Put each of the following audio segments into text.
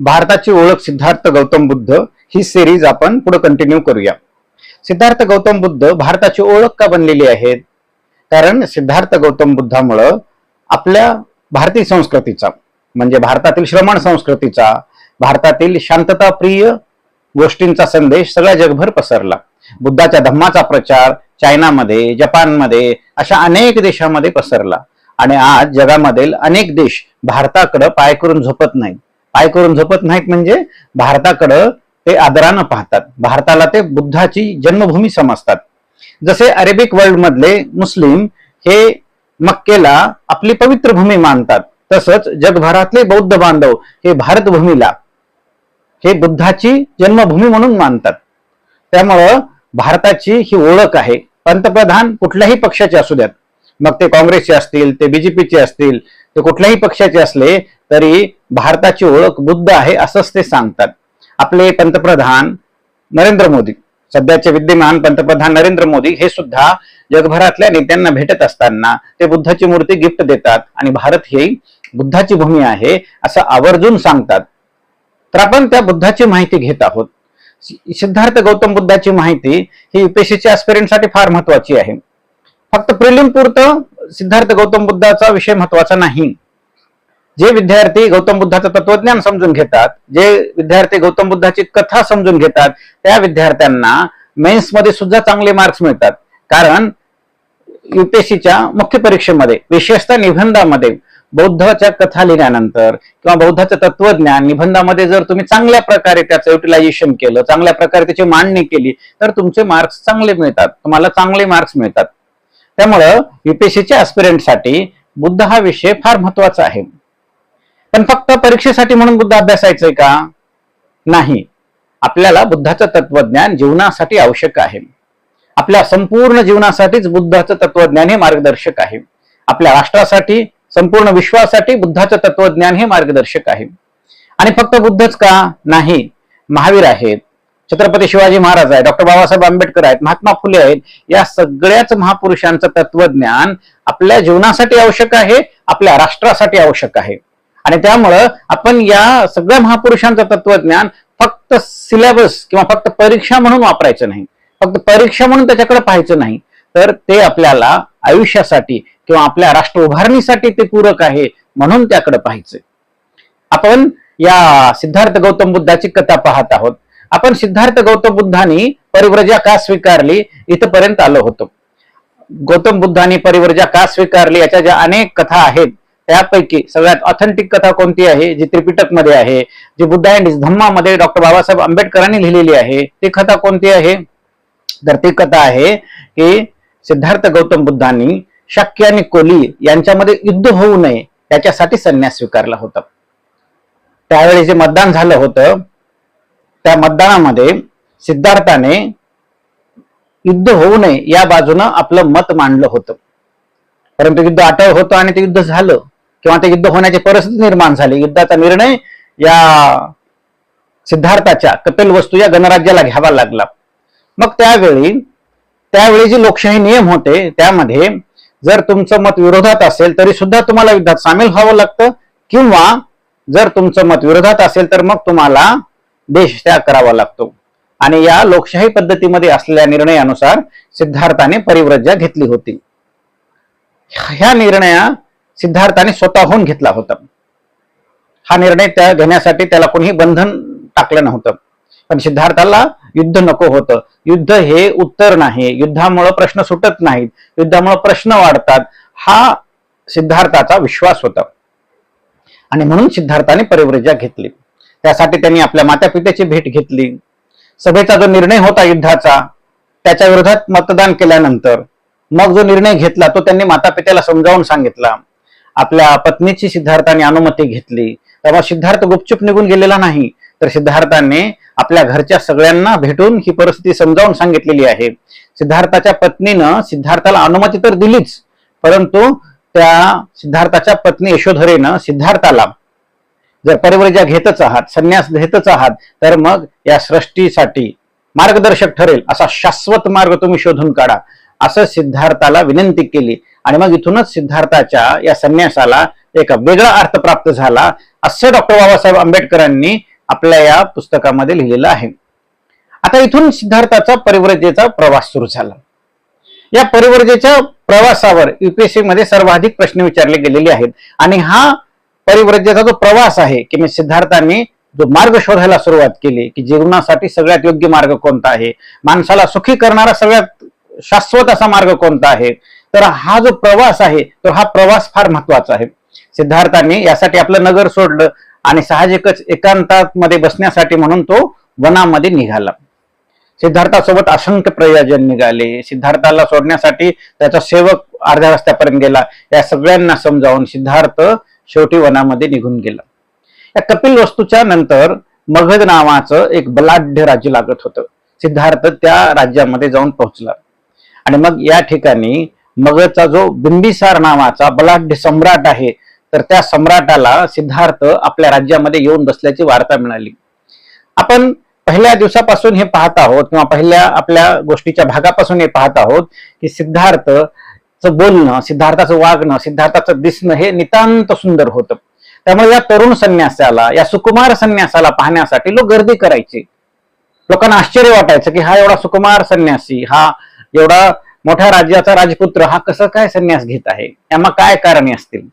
भारताची ओळख सिद्धार्थ गौतम बुद्ध ही सिरीज आपण पुढे कंटिन्यू करूया. सिद्धार्थ गौतम बुद्ध भारताची ओळख का बनलेली आहे? कारण सिद्धार्थ गौतम बुद्धामुळं आपल्या भारतीय संस्कृतीचा म्हणजे भारतातील श्रमण संस्कृतीचा भारतातील शांतताप्रिय गोष्टींचा संदेश सगळ्या जगभर पसरला. बुद्धाच्या धम्माचा प्रचार चायनामध्ये जपानमध्ये अशा अनेक देशामध्ये पसरला. आणि आज जगामधील अनेक देश भारताकडं पाय करून झोपत नाहीत. पाय करून झोपत नाहीत म्हणजे भारताकडं ते आदरानं पाहतात. भारताला ते बुद्धाची जन्मभूमी समजतात. जसे अरेबिक वर्ल्ड मधले मुस्लिम हे मक्केला आपली पवित्र भूमी मानतात तसंच जगभरातले बौद्ध बांधव हे भारत भूमीला हे बुद्धाची जन्मभूमी म्हणून मानतात. त्यामुळं भारताची ही ओळख आहे. पंतप्रधान कुठल्याही पक्षाचे असू द्यात. मग ते काँग्रेसचे असतील ते बीजेपीचे असतील ते कुठल्याही पक्षाचे असले तरी भारताची ओळख बुद्ध आहे असंच ते सांगतात. आपले पंतप्रधान नरेंद्र मोदी सध्याचे विद्यमान पंतप्रधान नरेंद्र मोदी हे सुद्धा जगभरातल्या नेत्यांना भेटत असताना ते बुद्धाची मूर्ती गिफ्ट देतात आणि भारत ही बुद्धाची भूमी आहे असं आवर्जून सांगतात. तर आपण त्या बुद्धाची माहिती घेत आहोत. सिद्धार्थ गौतम बुद्धाची माहिती ही युपीएससीच्या साठी फार महत्वाची आहे. फक्त प्रिलिम पुरतं सिद्धार्थ गौतम बुद्धाचा विषय महत्त्वाचा नाही. जे विद्यार्थी गौतम बुद्धाचं तत्वज्ञान समजून घेतात जे विद्यार्थी गौतम बुद्धाची कथा समजून घेतात त्या विद्यार्थ्यांना मेन्समध्ये सुद्धा चांगले मार्क्स मिळतात. कारण युपीएससीच्या मुख्य परीक्षेमध्ये विशेषतः निबंधामध्ये बौद्धाच्या कथा लिहिल्यानंतर किंवा बौद्धाचं तत्वज्ञान निबंधामध्ये जर तुम्ही चांगल्या प्रकारे त्याचं युटिलायझेशन केलं चांगल्या प्रकारे त्याची मांडणी केली तर तुमचे मार्क्स चांगले मिळतात. तुम्हाला चांगले मार्क्स मिळतात. त्यामुळं युपीएससीच्या साठी बुद्ध हा विषय फार महत्त्वाचा आहे. पण फक्त परीक्षेसाठी म्हणून बुद्ध अभ्यासायचंय का? नाही. आपल्याला बुद्धाचं तत्वज्ञान जीवनासाठी आवश्यक आहे. आपल्या संपूर्ण जीवनासाठीच बुद्धाचं तत्वज्ञान हे मार्गदर्शक आहे. आपल्या राष्ट्रासाठी संपूर्ण विश्वासाठी बुद्धाचं तत्वज्ञान हे मार्गदर्शक आहे. आणि फक्त बुद्धच का? नाही. महावीर आहेत. छत्रपती शिवाजी महाराज आहेत. डॉक्टर बाबासाहेब आंबेडकर आहेत. महात्मा फुले आहेत. या सगळ्याच महापुरुषांचं तत्वज्ञान आपल्या जीवनासाठी आवश्यक आहे आपल्या राष्ट्रासाठी आवश्यक आहे. आणि त्यामुळं आपण या सगळ्या महापुरुषांचं तत्वज्ञान फक्त सिलेबस किंवा फक्त परीक्षा म्हणून वापरायचं नाही. फक्त परीक्षा म्हणून त्याच्याकडे पाहायचं नाही. तर ते आपल्याला आयुष्यासाठी किंवा आपल्या राष्ट्र उभारणीसाठी ते पूरक आहे म्हणून त्याकडे पाहायचं आपण या सिद्धार्थ गौतम बुद्धाची कथा पाहत आहोत. आपण सिद्धार्थ गौतम बुद्धांनी परिव्रजा का स्वीकारली? इथपर्यंत आलो होतो. गौतम बुद्धांनी परिव्रजा का स्वीकारली? याच्या ज्या अनेक कथा आहेत त्यापैकी सगळ्यात ऑथेंटिक कथा कोणती आहे जी त्रिपिटकमध्ये आहे जी बुद्ध अँड धम्मामध्ये डॉक्टर बाबासाहेब आंबेडकरांनी लिहिलेली आहे ती कथा कोणती आहे? तर ती कथा आहे की सिद्धार्थ गौतम बुद्धांनी शक्य आणि कोली यांच्यामध्ये युद्ध होऊ नये याच्यासाठी संन्यास स्वीकारला होता. त्यावेळी जे मतदान झालं होतं त्या मतदानामध्ये सिद्धार्थाने युद्ध होऊ नये या बाजूनं आपलं मत मांडलं होतं. परंतु युद्ध आटळ होतं आणि ते युद्ध झालं. किंवा ते युद्ध होण्याची परिस्थिती निर्माण झाली. युद्धाचा निर्णय या सिद्धार्थाच्या कपिल वस्तू या गणराज्याला घ्यावा लागला. मग त्यावेळी त्यावेळी जे लोकशाही नियम होते त्यामध्ये जर तुमचं मत विरोधात असेल तरी सुद्धा तुम्हाला युद्धात सामील व्हावं लागतं. किंवा जर तुमचं मत विरोधात असेल तर मग तुम्हाला देश त्याग करावा लागतो. आणि या लोकशाही पद्धतीमध्ये असलेल्या निर्णयानुसार सिद्धार्थाने परिव्रज्या घेतली होती. ह्या निर्णया सिद्धार्थाने स्वतःहून घेतला होता. हा निर्णय त्या घेण्यासाठी त्याला कोणीही बंधन टाकलं नव्हतं. पण सिद्धार्थाला युद्ध नको होतं. युद्ध हे उत्तर नाही. युद्धामुळं प्रश्न सुटत नाहीत. युद्धामुळं प्रश्न वाढतात. हा सिद्धार्थाचा विश्वास होता. आणि म्हणून सिद्धार्थाने परिव्रजा घेतली. त्यासाठी त्यांनी आपल्या मातापित्याची भेट घेतली. सभेचा जो निर्णय होता युद्धाचा त्याच्या विरोधात मतदान केल्यानंतर मग जो निर्णय घेतला तो त्यांनी मातापित्याला समजावून सांगितला. आपल्या पत्नीची सिद्धार्थाने अनुमती घेतली. तेव्हा सिद्धार्थ गुपचूप निघून गेलेला नाही. तर सिद्धार्थाने आपल्या घरच्या सगळ्यांना भेटून ही परिस्थिती समजावून सांगितलेली आहे. सिद्धार्थाच्या पत्नीनं सिद्धार्थाला अनुमती तर दिलीच परंतु त्या सिद्धार्थाच्या पत्नी यशोधरेनं सिद्धार्थाला जर परिवर्जा घेतच आहात संन्यास घेतच आहात तर मग या सृष्टीसाठी मार्गदर्शक ठरेल असा शाश्वत मार्ग तुम्ही शोधून काढा असं सिद्धार्थाला विनंती केली. आणि मग इथूनच सिद्धार्थाच्या या संन्यासाला एक वेगळा अर्थ प्राप्त झाला असे डॉक्टर बाबासाहेब आंबेडकरांनी आपल्या या पुस्तकामध्ये लिहिलेलं आहे. आता इथून सिद्धार्थाचा परिव्रजेचा प्रवास सुरू झाला. या परिव्रजेच्या प्रवासावर युपीएससी मध्ये सर्वाधिक प्रश्न विचारले गेलेले आहेत. आणि हा परिव्रजेचा जो प्रवास आहे की मी सिद्धार्थांनी जो मार्ग शोधायला सुरुवात केली की जीवनासाठी सगळ्यात योग्य मार्ग कोणता आहे? माणसाला सुखी करणारा सगळ्यात शाश्वत असा मार्ग कोणता आहे? तर हा जो प्रवास आहे तो हा प्रवास फार महत्त्वाचा आहे. सिद्धार्थांनी यासाठी आपलं नगर सोडलं आणि साहजिकच एकांतामध्ये बसण्यासाठी म्हणून तो वनामध्ये निघाला. सिद्धार्थासोबत असंख्य प्रयोजन निघाले. सिद्धार्थाला सोडण्यासाठी त्याचा सेवक अर्ध्या रस्त्यापर्यंत गेला. या सगळ्यांना समजावून सिद्धार्थ शेवटी वनामध्ये निघून गेला. या कपिल वस्तूच्या नंतर मगध नावाचं एक बलाढ्य राज्य लागत होतं. सिद्धार्थ त्या राज्यामध्ये जाऊन पोहोचला. आणि मग या ठिकाणी मगधचा जो बिंबिसार नावाचा बलाढ्य सम्राट आहे तर त्या सम्राटाला सिद्धार्थ आपल्या राज्यामध्ये येऊन बसल्याची वार्ता मिळाली. आपण पहिल्या दिवसापासून हे पाहत आहोत किंवा पहिल्या आपल्या गोष्टीच्या भागापासून हे पाहत आहोत की सिद्धार्थचं बोलणं सिद्धार्थाचं वागणं सिद्धार्थाचं दिसणं हे नितांत सुंदर होतं. त्यामुळे या तरुण संन्यासाला या सुकुमार संन्यासाला पाहण्यासाठी लोक गर्दी करायचे. लोकांना आश्चर्य वाटायचं की हा एवढा सुकुमार संन्यासी हा एवढा मोठ्या राज्याचा राजपुत्र हा कसा काय संन्यास घेत आहे? यामा काय कारणे असतील?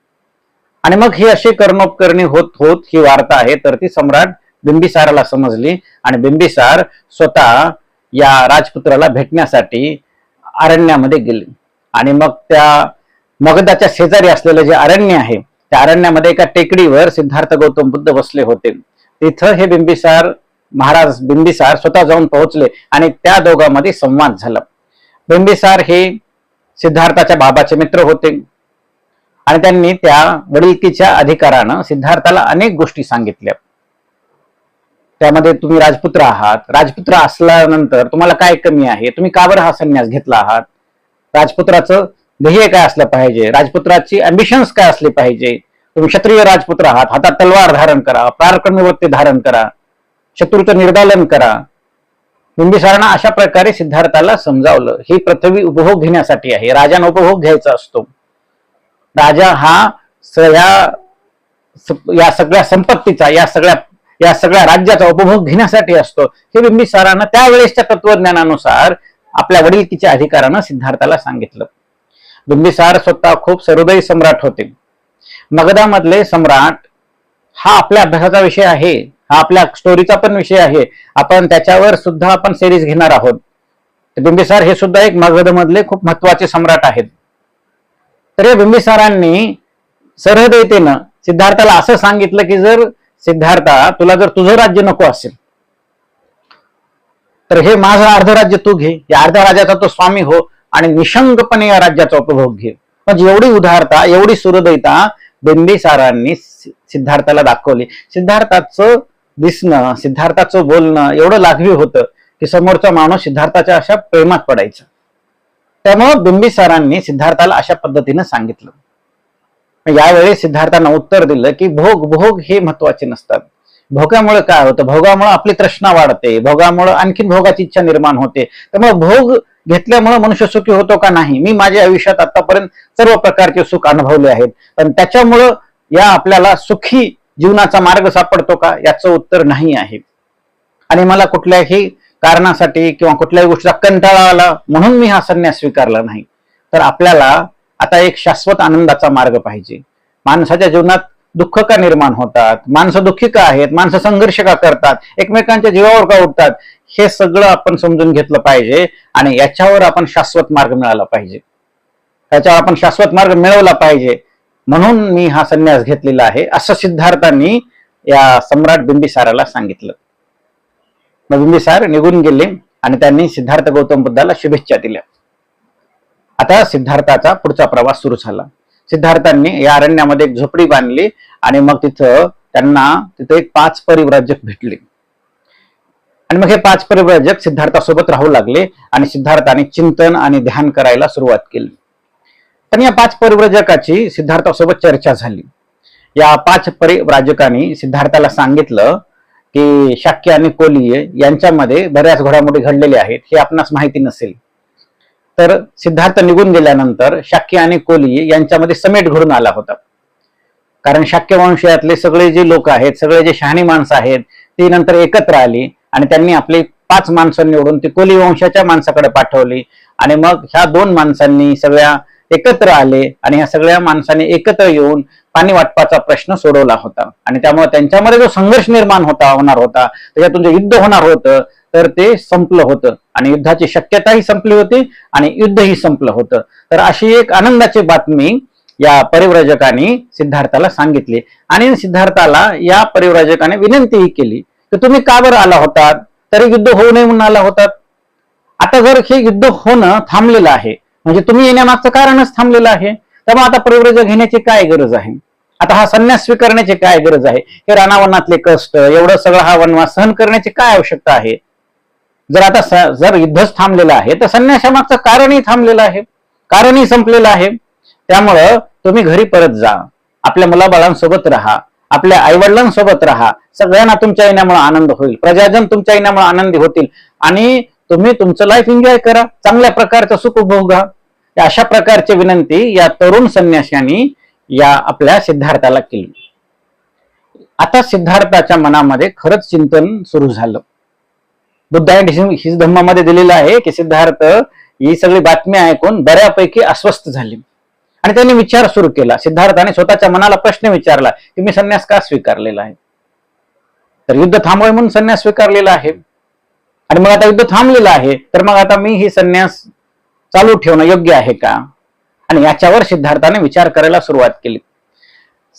आणि मग ही अशी कर्णोपकरणी होत होत ही वार्ता आहे तर ती सम्राट बिंबिसाराला समजली आणि बिंबिसार स्वतः या राजपुत्राला भेटण्यासाठी अरण्यामध्ये गेले. आणि मग त्या मगधाच्या शेजारी असलेलं जे अरण्य आहे त्या अरण्यामध्ये एका टेकडीवर सिद्धार्थ गौतम बुद्ध बसले होते. तिथं हे बिंबिसार महाराज बिंबिसार स्वतः जाऊन पोहोचले आणि त्या दोघांमध्ये संवाद झाला. बिंबिसार हे सिद्धार्थाच्या बाबाचे मित्र होते. आणि त्यांनी त्या वडिलकीच्या अधिकारानं सिद्धार्थाला अनेक गोष्टी सांगितल्या. त्यामध्ये तुम्ही राजपुत्र आहात. राजपुत्र असल्यानंतर तुम्हाला काय कमी आहे? तुम्ही का बरं हा संन्यास घेतला आहात? राजपुत्राचं ध्येय काय असलं पाहिजे? राजपुत्राची अम्बिशन्स काय असली पाहिजे? तुम्ही क्षत्रिय राजपुत्र आहात. हातात तलवार धारण करा. प्रारक्रमवृत्ती धारण करा. शत्रूचं निर्दालन करा. बिंबिसारानं अशा प्रकारे सिद्धार्थाला समजावलं. ही पृथ्वी उपभोग घेण्यासाठी आहे. राजाने उपभोग घ्यायचा असतो. राजा हा सगळ्या या सगळ्या संपत्तीचा या सगळ्या या सगळ्या राज्याचा उपभोग घेण्यासाठी असतो. हे बिंबिसारानं त्यावेळेसच्या तत्वज्ञानानुसार आपल्या वडिलकीच्या अधिकारानं सिद्धार्थाला सांगितलं. बिंबिसार स्वतः खूप सहृदयी सम्राट होते. मगधामधले सम्राट हा आपल्या अभ्यासाचा विषय आहे. हा आपल्या स्टोरीचा पण विषय आहे. आपण त्याच्यावर सुद्धा आपण सिरीज घेणार आहोत. बिंबिसार हे सुद्धा एक मगधमधले खूप महत्त्वाचे सम्राट आहेत. तर या बिंबिसारांनी सहृदयतेनं सिद्धार्थाला असं सांगितलं की जर सिद्धार्था तुला जर तुझं राज्य नको असेल तर हे माझं अर्ध राज्य तू घे. या अर्ध्या राजाचा तो स्वामी हो आणि निशंकपणे या राज्याचा उपभोग घे. म्हणजे एवढी उदारता एवढी सुरदयता बिंबिसारांनी सिद्धार्थाला दाखवली. सिद्धार्थाचं दिसणं सिद्धार्थाचं बोलणं एवढं लाघवी होतं की समोरचा माणूस सिद्धार्थाच्या अशा प्रेमात पडायचा. त्यामुळं बिंबिसारांनी सिद्धार्थाला अशा पद्धतीनं सांगितलं. यावेळी सिद्धार्थानं उत्तर दिलं की भोग भोग हे महत्त्वाचे नसतात. भोगामुळे काय होतं? भोगामुळे आपली तृष्णा वाढते. भोगामुळे आणखीन भोगाची इच्छा निर्माण होते. त्यामुळे भोग घेतल्यामुळे मनुष्य सुखी होतो का नाही? मी माझ्या आयुष्यात आतापर्यंत सर्व प्रकारचे सुख अनुभवले आहेत. पण त्याच्यामुळं या आपल्याला सुखी जीवनाचा मार्ग सापडतो का? याचं उत्तर नाही आहे. आणि मला कुठल्याही कारणासाठी किंवा कुठल्याही गोष्टीचा कंटाळा आला म्हणून मी हा संन्यास स्वीकारला नाही. तर आपल्याला आता एक शाश्वत आनंदाचा मार्ग पाहिजे. माणसाच्या जीवनात दुःख का निर्माण होतात? माणसं दुःखी का आहेत? माणसं संघर्ष का करतात? एकमेकांच्या जीवावर का उठतात? हे सगळं आपण समजून घेतलं पाहिजे आणि याच्यावर आपण शाश्वत मार्ग मिळाला पाहिजे. त्याच्यावर आपण शाश्वत मार्ग मिळवला पाहिजे. म्हणून मी हा संन्यास घेतलेला आहे असं सिद्धार्थांनी या सम्राट बिंबिसाराला सांगितलं. मग बिंबिसार निघून गेले आणि त्यांनी सिद्धार्थ गौतम बुद्धाला शुभेच्छा दिल्या. आता सिद्धार्थाचा पुढचा प्रवास सुरू झाला. सिद्धार्थांनी या अरण्यामध्ये एक झोपडी बांधली आणि मग तिथं त्यांना तिथे एक पाच परिव्राजक भेटले. आणि मग हे पाच परिव्राजक सिद्धार्थासोबत राहू लागले आणि सिद्धार्थाने चिंतन आणि ध्यान करायला सुरुवात केली. पण या पाच परिव्राजकाची सिद्धार्थासोबत चर्चा झाली. या पाच परिव्राजकांनी सिद्धार्थाला सांगितलं की शाक्य आणि कोलीय यांच्यामध्ये बऱ्याच घडामोडी घडलेल्या आहेत हे आपणास माहिती नसेल. तर सिद्धार्थ निघून गेल्यानंतर शाक्य आणि कोलीय यांच्यामध्ये समेट घडून आला होता. कारण शाक्य वंशयातले सगळे जे लोक आहेत सगळे जे शहाणी माणसं आहेत ती नंतर एकत्र आली आणि त्यांनी आपली पाच माणसं निवडून ती कोली वंशाच्या माणसाकडे पाठवली. आणि मग ह्या दोन माणसांनी सगळ्या एकत्र आले आणि ह्या सगळ्या माणसाने एकत्र येऊन पाणी वाटपाचा प्रश्न सोडवला होता. आणि त्यामुळे त्यांच्यामध्ये जो संघर्ष निर्माण होता होणार होता त्याच्यातून जे युद्ध होणार होतं तर ते संपलं होतं. आणि युद्धाची शक्यताही संपली होती आणि युद्धही संपलं होतं. तर अशी एक आनंदाची बातमी या परिव्राजकाने सिद्धार्थाला सांगितली. आणि सिद्धार्थाला या परिव्राजकाने विनंतीही केली की तुम्ही का बरं आला होतात तरी युद्ध होऊ नये म्हणून आला होतात आता जर हे युद्ध होणं थांबलेलं आहे म्हणजे तुम्ही येण्यामागचं कारणच थांबलेलं आहे. त्यामुळे आता परिव्रज घेण्याची काय गरज आहे? आता हा संन्यास स्वीकारण्याची काय गरज आहे? हे रानावनातले कष्ट एवढं सगळं हा वनवास सहन करण्याची काय आवश्यकता आहे? जर आता जर युद्धच थांबलेलं आहे तर संन्यासामागचं कारणही थांबलेलं आहे. कारणही संपलेलं आहे. त्यामुळं तुम्ही घरी परत जा. आपल्या मुलाबाळांसोबत राहा. आपल्या आईवडिलांसोबत राहा. सगळ्यांना तुमच्या येण्यामुळे आनंद होईल. प्रजाजन तुमच्या येण्यामुळे आनंदी होतील. आणि तुम्ही तुमचं लाईफ एन्जॉय करा. चांगल्या प्रकारचं सुख उपभोगा अशा प्रकारची विनंती या तरुण संन्याशांनी या आपल्या सिद्धार्थाला केली. आता सिद्धार्थाच्या मनामध्ये खरंच चिंतन सुरू झालं. बुद्धाने हिज धम्मामध्ये दिलेलं आहे की सिद्धार्थ ही सगळी बातमी ऐकून बऱ्यापैकी अस्वस्थ झाली. आणि त्यांनी विचार सुरू केला. सिद्धार्थाने स्वतःच्या मनाला प्रश्न विचारला की मी संन्यास का स्वीकारलेला आहे? तर युद्ध थांबवाय म्हणून संन्यास स्वीकारलेला आहे. आणि मग आता युद्ध थांबलेलं आहे. तर मग आता मी ही संन्यास चालू ठेवणं योग्य आहे का? आणि याच्यावर सिद्धार्थाने विचार करायला सुरुवात केली.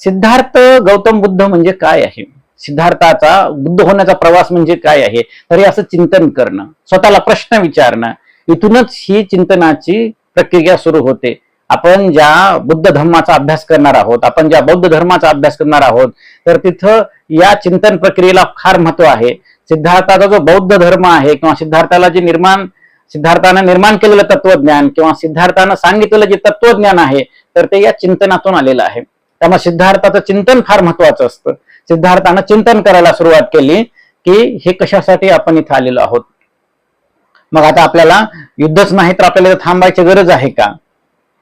सिद्धार्थ गौतम बुद्ध म्हणजे काय आहे? सिद्धार्थाचा बुद्ध होण्याचा प्रवास म्हणजे काय आहे? तर हे असं चिंतन करणं स्वतःला प्रश्न विचारणं इथूनच ही चिंतनाची प्रक्रिया सुरू होते. आपण ज्या बुद्ध धर्माचा अभ्यास करणार आहोत आपण ज्या बौद्ध धर्माचा अभ्यास करणार आहोत तर तिथं या चिंतन प्रक्रियेला फार महत्त्व आहे. सिद्धार्थाचा जो बौद्ध धर्म आहे किंवा सिद्धार्थाला जे निर्माण सिद्धार्थानं निर्माण केलेलं तत्वज्ञान किंवा सिद्धार्थानं सांगितलेलं जे तत्वज्ञान आहे तर ते या चिंतनातून आलेलं आहे. त्यामुळे सिद्धार्थाचं चिंतन फार महत्वाचं असतं. सिद्धार्थानं चिंतन करायला सुरुवात केली की हे कशासाठी आपण इथं आलेलो आहोत? मग आता आपल्याला युद्धच नाही तर आपल्याला थांबायची गरज आहे का?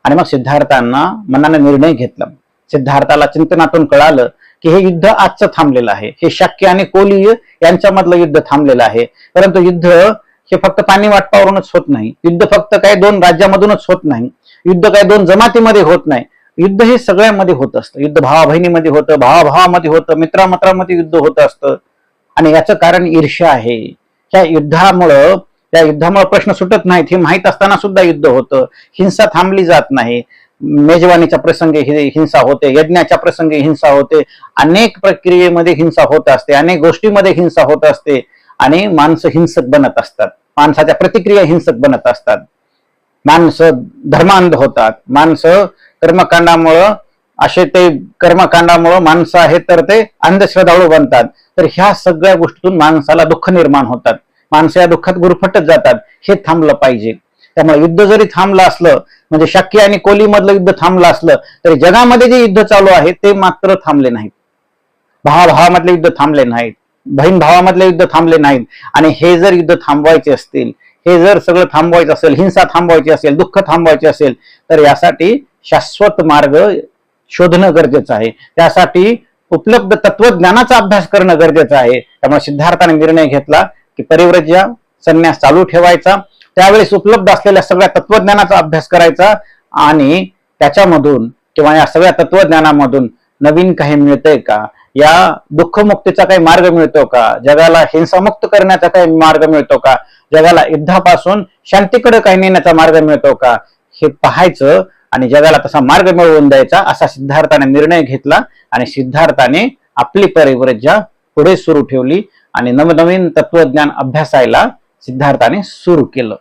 आणि मग सिद्धार्थांना मनाने निर्णय घेतला. सिद्धार्थाला चिंतनातून कळालं की हे युद्ध आजचं थांबलेलं आहे. हे शक्य आणि कोलीय यांच्यामधलं युद्ध थांबलेलं आहे. परंतु युद्ध हे फक्त पाणी वाटपावरूनच होत नाही. युद्ध फक्त काही दोन राज्यामधूनच होत नाही. युद्ध काही दोन जमातीमध्ये होत नाही. युद्ध हे सगळ्यामध्ये होत असतं. युद्ध भावा बहिणीमध्ये होतं भावाभावामध्ये होतं मित्रामित्रामध्ये युद्ध होत असतं. आणि याचं कारण ईर्ष्या आहे. ह्या युद्धामुळं त्या युद्धामुळे प्रश्न सुटत नाहीत. हे माहीत असताना सुद्धा युद्ध होतं. हिंसा थांबली जात नाही. मेजवानीच्या प्रसंगी हिंसा होते. यज्ञाच्या प्रसंगी हिंसा होते. अनेक प्रक्रियेमध्ये हिंसा होत असते. अनेक गोष्टीमध्ये हिंसा होत असते. आणि माणसं हिंसक बनत असतात. माणसाच्या प्रतिक्रिया हिंसक बनत असतात. माणसं धर्मांध होतात. माणसं कर्मकांडामुळं असे ते कर्मकांडामुळं माणसं आहेत तर ते अंधश्रद्धाळू बनतात. तर ह्या सगळ्या गोष्टीतून माणसाला दुःख निर्माण होतात. माणसं या दुःखात गुरफटत जातात. हे थांबलं पाहिजे. त्यामुळे युद्ध जरी थांबलं असलं म्हणजे शक्य आणि कोली मधलं युद्ध थांबलं असलं तरी जगामध्ये जे युद्ध चालू आहे ते मात्र थांबले नाहीत. भावाभावामधले युद्ध थांबले नाहीत. बहीण भावामधले युद्ध थांबले नाहीत. आणि हे जर युद्ध थांबवायचे असतील हे जर सगळं थांबवायचं असेल हिंसा थांबवायची असेल दुःख थांबवायचे असेल तर यासाठी शाश्वत मार्ग शोधणं गरजेचं आहे. त्यासाठी उपलब्ध तत्वज्ञानाचा अभ्यास करणं गरजेचं आहे. त्यामुळे सिद्धार्थाने निर्णय घेतला की परिव्रज्या संन्यास चालू ठेवायचा. त्यावेळेस उपलब्ध असलेल्या सगळ्या तत्वज्ञानाचा अभ्यास करायचा आणि त्याच्यामधून किंवा या सगळ्या तत्वज्ञानामधून नवीन काही मिळतंय का? या दुःखमुक्तीचा काही मार्ग मिळतो का? जगाला हिंसामुक्त करण्याचा काही मार्ग मिळतो का? जगाला युद्धापासून शांतीकडे काही नेण्याचा मार्ग मिळतो का? हे पाहायचं आणि जगाला तसा मार्ग मिळवून द्यायचा असा सिद्धार्थाने निर्णय घेतला आणि सिद्धार्थाने आपली परिव्रजा पुढे सुरू ठेवली आणि नवनवीन तत्वज्ञान अभ्यासायला सिद्धार्थाने सुरू केलं.